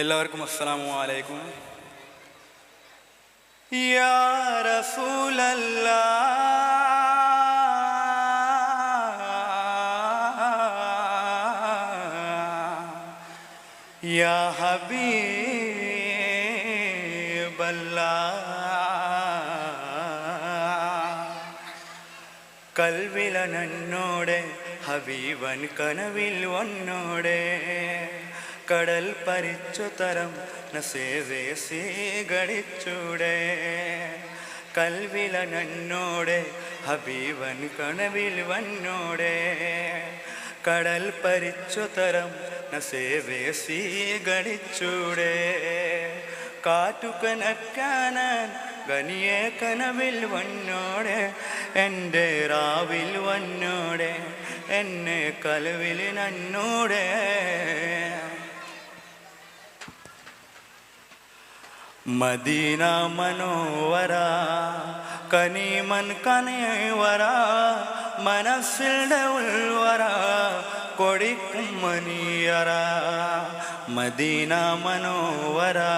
എല്ലാവർക്കും അസ്സാം വലൈക്കും റസൂലല്ലാ. യാ കനവിൽ വന്നോടെ. കടൽ പരിച്ചു തരം നസേവേ സ്വീകരിച്ചൂടെ. കൽവില നന്നോടെ ഹബീവൻ കണവിൽ വന്നോടെ. കടൽ പരിച്ചു തരം നസേവേ സ്വീകരിച്ചൂടെ. കാറ്റുകനക്കാനാൻ ഗനിയെ കനവിൽ വന്നോടെ. എന്റെ രാവിൽ വന്നോടെ എന്നെ കലവിൽ നന്നോടെ मदीना मनोवरा கனிமன் கனைவரா மனசில் உள்வரா கொடிக்கும் மணியரா. மதீனா மனோவரா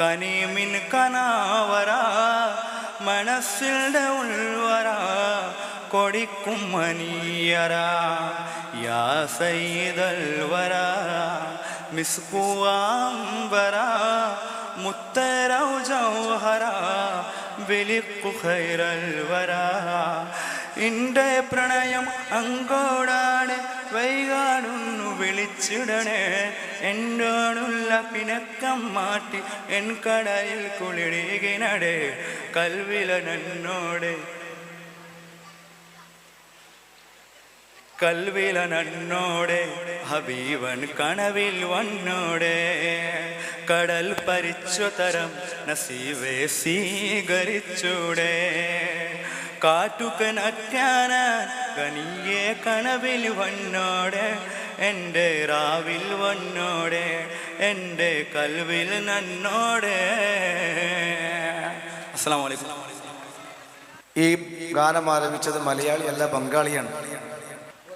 கனிமின் கனாவரா மனசில் உள்வரா கொடிக்கும் மணியரா. யாசைதல்வரா மிஸ்குவாம்பரா വിളിക്കു ഖൈറൽ വരാ. ഇന്റെ പ്രണയം അങ്കോടാണ് വൈകാടുന്നു വിളിച്ചിടണേ. എന്നോടുള്ള പിണക്കം മാറ്റി എൻ കടയിൽ കുളിരികിനടെ. കൽവില നന്നോടെ കൽവില നന്നോടെ ഹബീവൻ കണവിൽ വന്നോടെ. കടൽ പരിച്ചു തരം നസീവേ സ്വീകരിച്ചൂടെ കാട്ടുകനറ്റാനാൻ കനിയെ കണവിൽ വന്നോടെ. എന്റെ റാവിൽ വന്നോടെ എന്റെ കൽവിൽ നന്നോടെ. അസ്സാം വലൈക്കും ഈ ഗാനം ആരംഭിച്ചത് മലയാളിയല്ല ബംഗാളിയാണ്.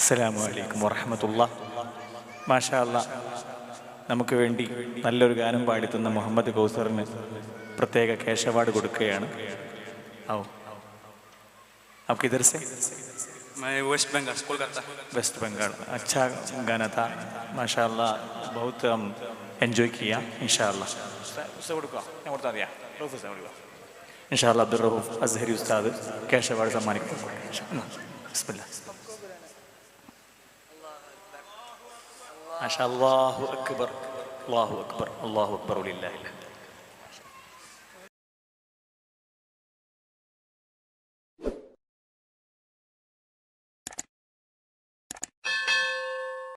അസ്സലാമു അലൈക്കും വറഹമത്തുള്ള മാഷാ അല്ലാ നമുക്ക് വേണ്ടി നല്ലൊരു ഗാനം പാടിത്തുന്ന മുഹമ്മദ് കൗസറിന് പ്രത്യേക കേശ അവാർഡ് കൊടുക്കുകയാണ് ഓ आपके इधर से मैं वेस्ट बंगाल कोलकाता वेस्ट बंगाल अच्छा गाना था माशा अल्लाह बहुत हम एंजॉय किया इंशाल्लाह उससे കൊടുക്കുക ഞാൻ കൊടുത്താൽ മതിയാ റൂഫ് ഉസ്താദ് കൊടുക്കുക ഇൻഷാല്ല ما شاء الله أكبر. الله أكبر. الله أكبر, لله الحمد.